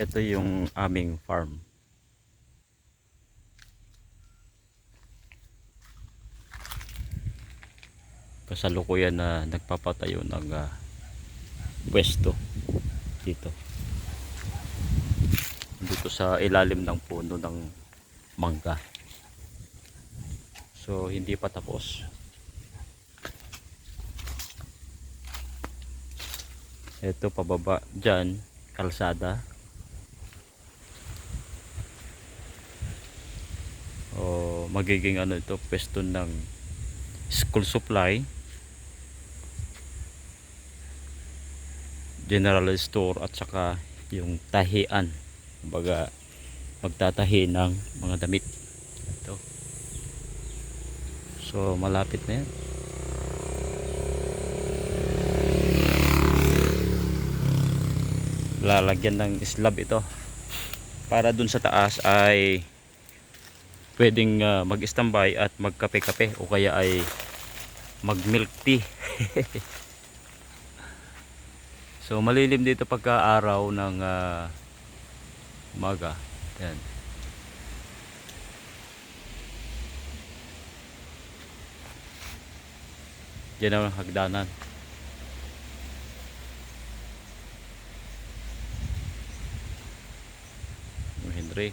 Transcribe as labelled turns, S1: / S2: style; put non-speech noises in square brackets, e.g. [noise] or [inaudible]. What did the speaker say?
S1: Ito yung aming farm. Kasalukuyan na nagpapatayo ng ah, pwesto dito. Dito sa ilalim ng puno ng mangga. So hindi pa tapos. Ito pababa dyan, kalsada. O magiging ano ito, pwesto ng school supply. General store at saka yung tahian. Kumbaga magtatahi ng mga damit. Ito. So malapit na yan. lalagyan ng slab ito para dun sa taas ay pwedeng uh, mag-standby at magkape-kape o kaya ay mag milk tea. [laughs] So malilim dito pagka araw ng uh, umaga. Yan yan ang hagdanan. Henry